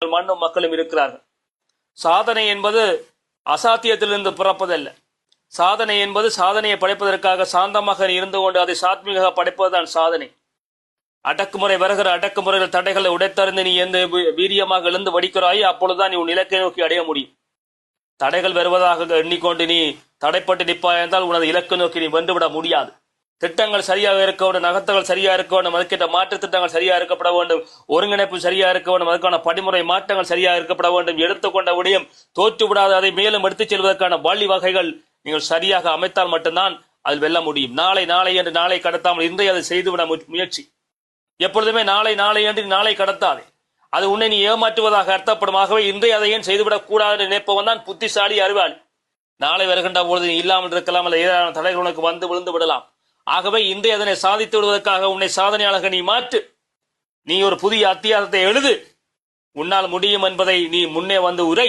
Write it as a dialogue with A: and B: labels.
A: மண்ணும் மக்களும் இருக்கிறார்கள். சாதனை என்பது அசாத்தியத்திலிருந்து பிறப்பதல்ல. சாதனை என்பது சாதனையை படைப்பதற்காக சாந்தமாக இருந்து கொண்டு அதை சாத்மீக படைப்பதுதான் சாதனை. அடக்குமுறை வருகிற அடக்குமுறைகள் தடைகளை உடைத்தறிந்து நீ எந்த வீரியமாக எழுந்து வடிக்கிறாயோ அப்பொழுதுதான் நீ உன் இலக்கை நோக்கி அடைய முடியும். தடைகள் வருவதாக எண்ணிக்கொண்டு நீ தடைப்பட்டு நிற்பாய் என்றால் உனது இலக்கு நோக்கி நீ வென்றுவிட முடியாது. திட்டங்கள் சரியாக இருக்க வேண்டும் நகர்த்தங்கள் சரியா இருக்க வேண்டும் அதுக்கேற்ற மாற்று திட்டங்கள் சரியா இருக்கப்பட வேண்டும் ஒருங்கிணைப்பு சரியா இருக்க வேண்டும் அதுக்கான படிமுறை மாற்றங்கள் சரியா இருக்கப்பட வேண்டும் எடுத்துக்கொண்ட விடயம் தோற்றுவிடாத அதை மேலும் எடுத்துச் செல்வதற்கான வழி வகைகள் நீங்கள் சரியாக அமைத்தால் மட்டும்தான் அது வெல்ல முடியும். நாளை நாளை என்று நாளை கடத்தாமல் இன்றைய அதை செய்துவிட முயற்சி. எப்பொழுதுமே நாளை நாளை என்று நாளை கடத்தாதே. அது உன்னை நீ ஏமாற்றுவதாக அர்த்தப்படும். ஆகவே இன்றைய அதை ஏன் செய்துவிடக் கூடாது என்று நினைப்பவன் தான் புத்திசாலி அறிவாளி. நாளை வருகின்ற பொழுது நீ இல்லாமல் இருக்கலாம் அல்ல ஏதான தடைகள் உனக்கு வந்து விழுந்து விடலாம். ஆகவே இன்றைய அதனை சாதித்து விடுவதற்காக உன்னை சாதனையாளர்கள் நீ மாற்று. நீ ஒரு புதிய அத்தியாசத்தை எழுது. உன்னால் முடியும் என்பதை நீ முன்னே வந்து உரை.